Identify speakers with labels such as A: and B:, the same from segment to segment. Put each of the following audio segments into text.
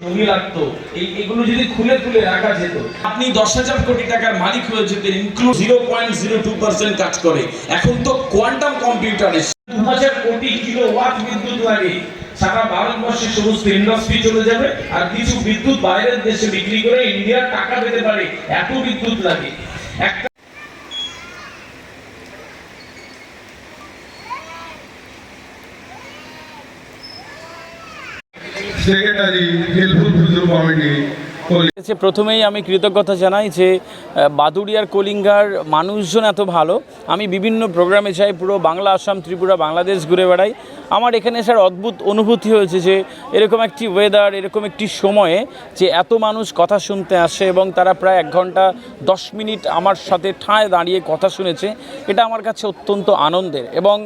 A: জমি লাগতো। এই এগুলো যদি খুলে খুলে রাখা যেত আপনি দশ হাজার কোটি টাকার মালিক হয়ে যেতেন include zero point zero two percent কাজ করে এখন তো কোয়ান্টাম কম্পিউটার দু হাজার কোটি কিলো ওয়াট বিদ্যুৎ লাগে। সারা ভারতবর্ষে সমস্ত ইন্ডাস্ট্রি চলে যাবে আর কিছু বিদ্যুৎ বাইরের দেশে বিক্রি করে ইন্ডিয়ার টাকা পেতে পারে। এত বিদ্যুৎ লাগে। একটা
B: সেক্রেটারি কমিটি
C: প্রথমেই আমি কৃতজ্ঞতা জানাই যে বাদুড়িয়ার কলিঙ্গার মানুষজন এত ভালো। আমি বিভিন্ন প্রোগ্রামে যাই, পুরো বাংলা, আসাম, ত্রিপুরা, বাংলাদেশ ঘুরে বেড়াই। আমার এখানে এসার অদ্ভুত অনুভূতি হয়েছে যে এরকম একটি ওয়েদার এরকম একটি সময়ে যে এত মানুষ কথা শুনতে আসে এবং তারা প্রায় এক ঘণ্টা, দশ মিনিট আমার সাথে ঠায় দাঁড়িয়ে কথা শুনেছে, এটা আমার কাছে অত্যন্ত আনন্দের। এবং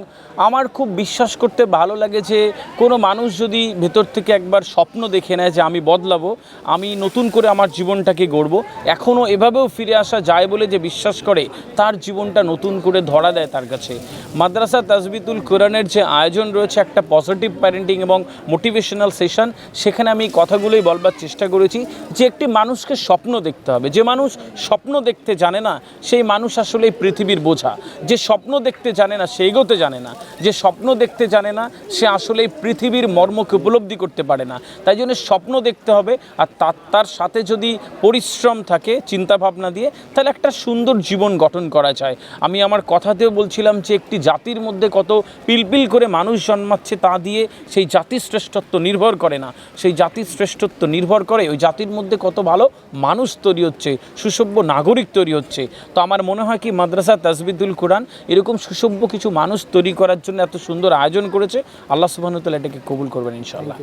C: আমার খুব বিশ্বাস করতে ভালো লাগে যে কোনো মানুষ যদি ভেতর থেকে একবার স্বপ্ন দেখে নেয় যে আমি বদলাবো, আমি নতুন করে আমার জীবনটাকে গড়ব, এখনও এভাবেও ফিরে আসা যায় বলে যে বিশ্বাস করে, তার জীবনটা নতুন করে ধরা দেয় তার কাছে। মাদ্রাসা তাজবিতুল কোরআনের যে আয়োজন রয়েছে একটা পজিটিভ প্যারেন্টিং এবং মোটিভেশনাল সেশন সেখানে আমি এই কথাগুলোই বলবার চেষ্টা করেছি, যে একটি মানুষকে স্বপ্ন দেখতে হবে। যে মানুষ স্বপ্ন দেখতে জানে না, সেই মানুষ আসলে পৃথিবীর বোঝা। যে স্বপ্ন দেখতে জানে না, সে এগোতে জানে না। যে স্বপ্ন দেখতে জানে না, সে আসলে পৃথিবীর মর্মকে উপলব্ধি করতে পারে না। তাই জন্য স্বপ্ন দেখতে হবে, আর তার তার সাথে যদি পরিশ্রম থাকে চিন্তা ভাবনা দিয়ে, তাহলে একটা সুন্দর জীবন গঠন করা যায়। আমি আমার কথাতেও বলছিলাম যে একটি জাতির মধ্যে কত পিলপিল করে মানুষ জন্মাচ্ছে তা দিয়ে সেই জাতির শ্রেষ্ঠত্ব নির্ভর করে না। সেই জাতির শ্রেষ্ঠত্ব নির্ভর করে ওই জাতির মধ্যে কত ভালো মানুষ তৈরি হচ্ছে, সুসভ্য নাগরিক তৈরি হচ্ছে। তো আমার মনে হয় কি মাদ্রাসা তাজবিদুল কোরআন এরকম সুসভ্য কিছু মানুষ তৈরি করার জন্য এত সুন্দর আয়োজন করেছে। আল্লাহ সুবাহতাল এটাকে কবুল করবেন ইনশাআল্লাহ।